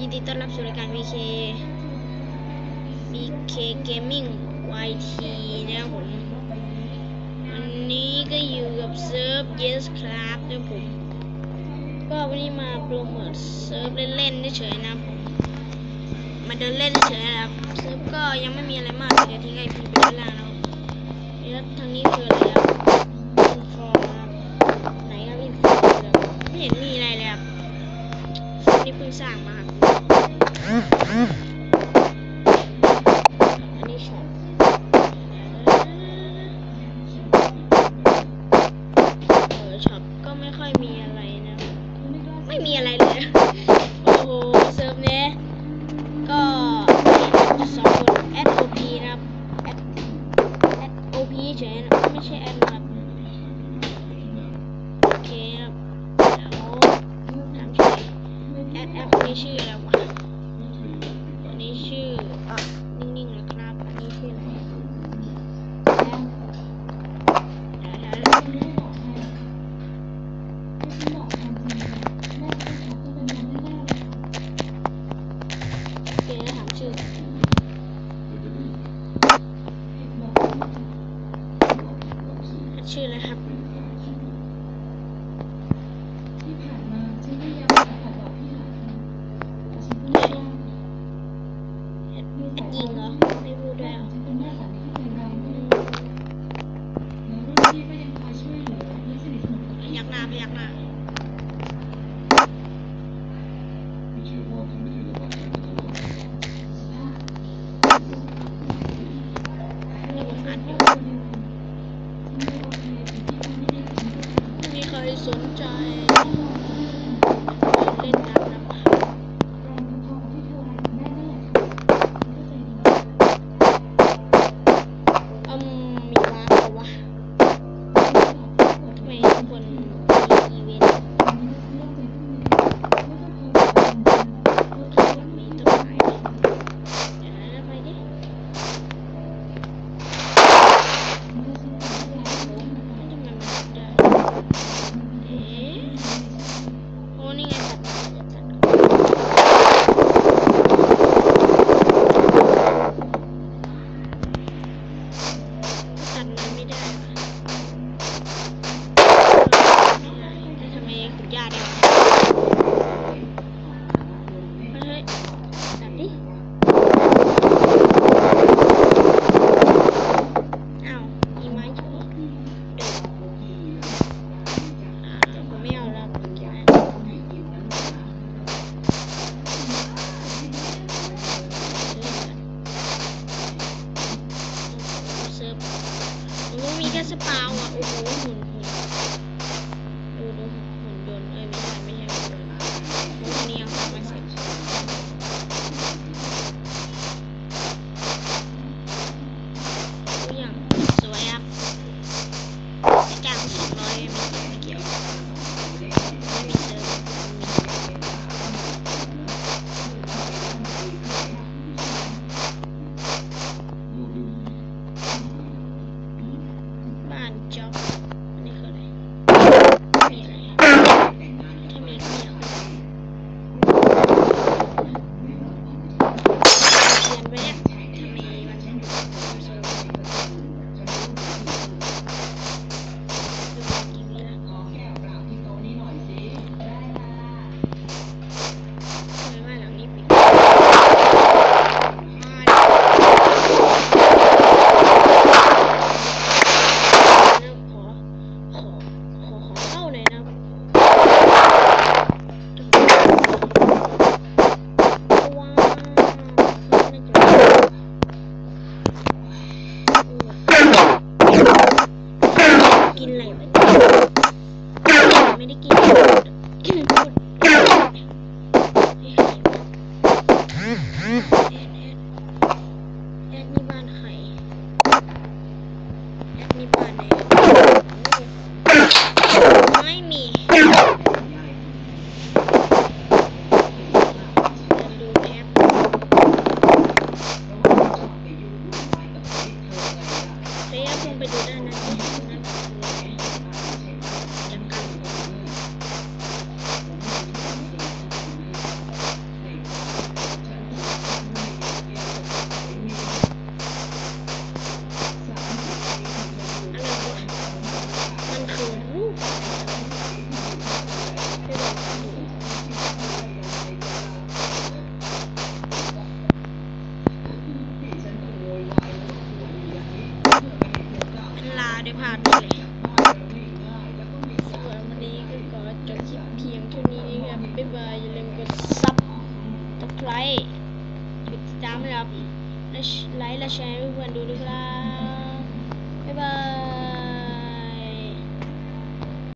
ยินดีต้อนรับสู่รายการ VK VK Gaming YT นะครับผมวันนี้ก็อยู่กับเซิร์ฟ Yes ครับนะครับผม ก็วันนี้มาโปรโมทเซิร์ฟเล่นๆเฉยๆนะครับผมมาเดินเล่นเฉยๆนะครับ เซิร์ฟก็ยังไม่มีอะไรมากเดี๋ยวทิ้งไอพีไปด้านล่าง ม่มีอะไรเลย โอ้โหเซิร์ฟเนี้ยก็มีสองคนแอดโอพีนะครับ SOP เฉยนะไม่ใช่ S นะครับโอเคครับแล้วถามชื่อปนี้ชื่ออะไร ผมว่ามีแค่ส ได้กินแอดมีบ้านใครแอดมีบ้านไหน ได้พลาดเลยส่วนวันนี้ก็ขอจบคลิปเพียงเท่านี้นะครับบ๊ายบายอย่าลืมกดซับสไครต์กดติดตามนะครับและไลค์และแชร์ให้เพื่อนดูด้วยครับบ๊ายบาย